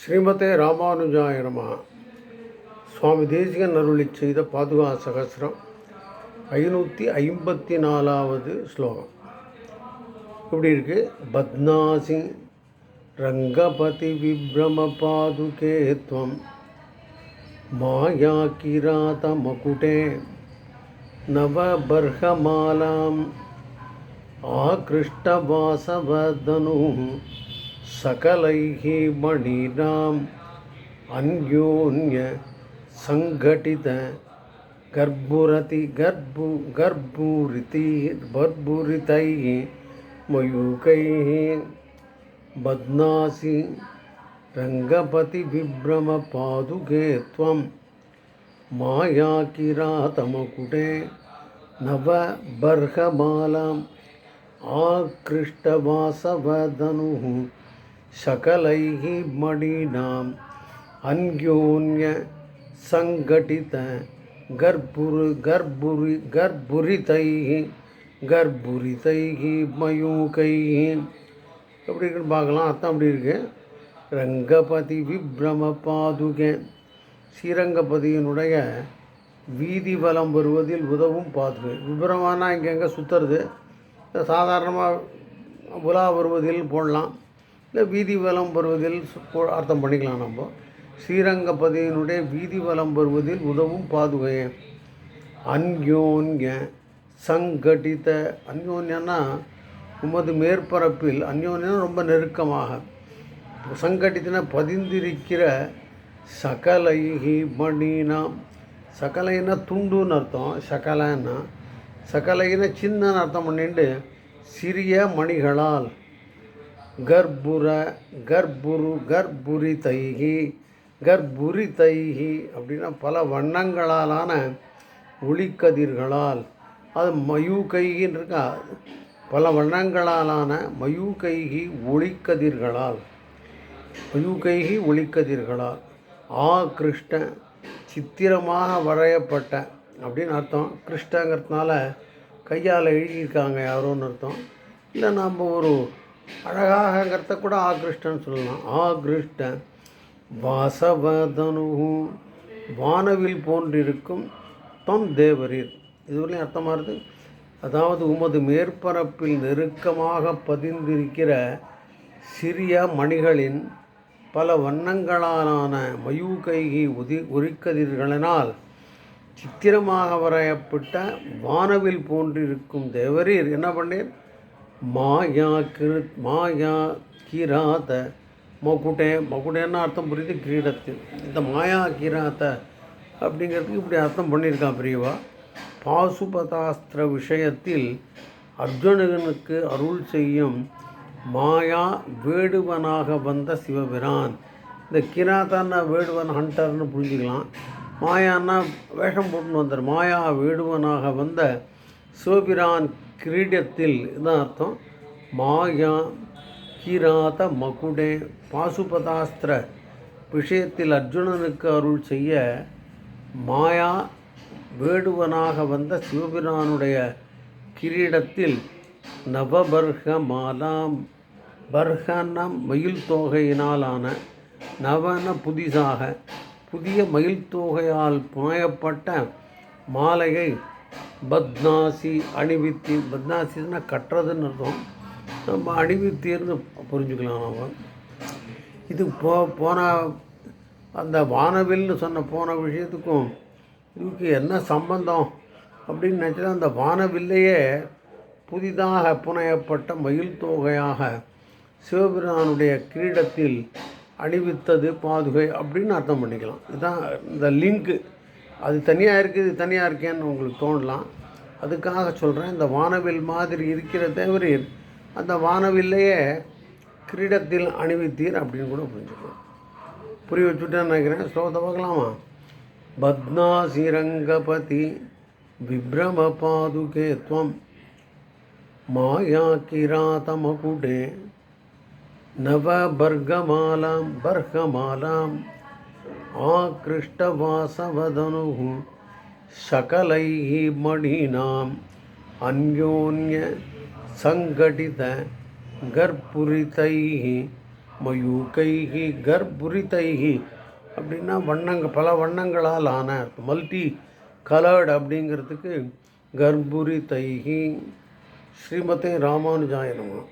ஸ்ரீமதே ராமானுஜாய நம. சுவாமி தேசிகன் அருளி செய்த பாதுகா சகசிரம் ஐநூற்றி ஐம்பத்தி நாலாவது ஸ்லோகம். இப்படி இருக்கு. பத்னாசி ரங்கபதி விப்ரம பாதுகே துவம் மாயா கிராத மகுடே நவபர்ஹமாலாம் ஆகிருஷ்டவாசவதனு सकलैः मणीनाम् अन्योन्य सङ्घटित गर्भुरति गर्भु गर्भुरिति गर्भुरितैः मयूकैः बध्नासि रङ्गपतिविभ्रमपादुके त्वं मायाकिरातमकुटे नवबर्हमालाम् आकृष्टवासवदनुः सकलैः मणीनाम् अन्योन्य सङ्घटित गर्भुर् गर्भुरि गर्भुरितैः गर्भुरितैः मयूकैः எப்படி இருக்குன்னு பார்க்கலாம் அர்த்தம் அப்படி இருக்கு ரங்கபதி விப்ரம பாதுகே ஸ்ரீரங்கபதியினுடைய வீதி வலம் வருவதில் உதவும் பாதுகை விபரமானா இங்கே எங்கே சுற்றுறது சாதாரணமாக உலா வருவதில் போடலாம் இல்லை வீதி வலம் வருவதில் சு- அர்த்தம் பண்ணிக்கலாம் நம்ம. ஸ்ரீரங்கபதியினுடைய வீதி வலம் வருவதில் உதவும் பாதுகையே. அந்யோன்ய சங்கடித அந்யோன்யன்னா உமது மேற்பரப்பில் அந்யோன்யம் ரொம்ப நெருக்கமாக. சங்கடித்தன பதிந்திருக்கிற சகலைஹி மணினாம். சகலைன்னா துண்டுன்னு அர்த்தம் சகலன்னா. சகலைன்னா சின்னன்னு அர்த்தம் பண்ணிட்டு சிறிய மணிகளால். கர்ப்புர கர்ப்புரு கர்ப்புரி தைகி கர்ப்புரி தைகி அப்படின்னா பல வண்ணங்களாலான ஒளிக்கதிர்களால். அது மயூகைகின்னு இருக்கா? பல வண்ணங்களாலான மயூகைகி ஒளிக்கதிர்களால். மயூகைகி ஒளிக்கதிர்களால். ஆ கிருஷ்ண சித்திரமாக வரையப்பட்ட அப்படின்னு அர்த்தம். கிருஷ்ணங்கிறதுனால கையால் எழுதியிருக்காங்க யாரோன்னு அர்த்தம். இல்லை நாம் ஒரு அழகாகங்கிறத கூட ஆகிருஷ்டன்னு சொல்லலாம். ஆகிருஷ்ட கிருஷ்ண வாசவதனு. வானவில் போன்றிருக்கும் தொம் தேவரீர். இதுவரையும் அர்த்தமாக இருக்குது அதாவது உமது மேற்பரப்பில் நெருக்கமாக பதிந்திருக்கிற சிறிய மணிகளின் பல வண்ணங்களாலான மயூகைகி உதி ஒரிக்கதிர்களினால் சித்திரமாக வரையப்பட்ட வானவில் போன்றிருக்கும் தேவரீர். என்ன பண்ணீர்? மாயா கிரு மாயா கிராத மகுடே மகுடேன்னு அர்த்தம் புரியுது கிரீடத்து. இந்த மாயா கிராத அப்படிங்கிறதுக்கு இப்படி அர்த்தம் பண்ணியிருக்கான் பிரியவா? பாசுபதாஸ்திர விஷயத்தில் அர்ஜுனனுக்கு அருள் செய்யும் மாயா வேடுவனாக வந்த சிவபிரான். இந்த கிராத்தான்னா வேடுவன் ஹண்டர்னு புரிஞ்சுக்கலாம். மாயான்னா வேஷம் போட்டுன்னு வந்தார். மாயா வேடுவனாக வந்த சிவபிரான் கிரீடத்தில் தான் அர்த்தம்? மாயா கிராத மகுடே பாசுபதாஸ்திர விஷயத்தில் அர்ஜுனனுக்கு அருள் செய்ய மாயா வேடுவனாக வந்த சிவபிரானுடைய கிரீடத்தில் நவபர்க மாலாம் பர்ஹன மயில் தொகையினாலான நவன புதிதாக புதிய மயில் தொகையால் புனையப்பட்ட மாலையை பத்னாசி அணிவித்தி பத்னாசின்னா கட்டுறதுன்னு அர்த்தம். நம்ம அணிவித்தின்னு புரிஞ்சுக்கலாம் நம்ம. இது போ போன அந்த வானவில்னு சொன்ன போன விஷயத்துக்கும் இதுக்கு என்ன சம்பந்தம்? அப்படின்னு நினச்சா அந்த வானவில்லையே புதிதாக புனையப்பட்ட மயில் தொகையாக சிவபிரானுடைய கிரீடத்தில் அணிவித்தது பாதுகை அப்படின்னு அர்த்தம் பண்ணிக்கலாம். இதுதான் இந்த லிங்க்கு அது தனியாக இருக்குது தனியாக இருக்கேன்னு உங்களுக்கு தோணலாம். அதுக்காக சொல்கிறேன் இந்த வானவில் மாதிரி இருக்கிற தேவரீர் அந்த வானவில்லையே கிரீடத்தில் அணிவித்தீர் அப்படின்னு கூட புரிஞ்சுக்கலாம். புரிய வச்சுட்டேன்னு நினைக்கிறேன். ஸ்லோகத்தை பார்க்கலாமா? பத்மாசிரங்கபதி விப்ரம பாதுகே துவம். மாயா கிராதமகுடே நவபர்கமாலாம் பர்கமாலாம். आकृष्टवासवदनुः सकलैः मणीनाम् अन्योन्य सङ्घटित गर्पुरितैः மயூகைகி கர்ப்புரிதைகி அப்படின்னா வண்ணங்க பல வண்ணங்களால் ஆன மல்டி கலர்டு அப்படிங்கிறதுக்கு கர்ப்புரிதைகி ஸ்ரீமதே ராமானுஜாய நமः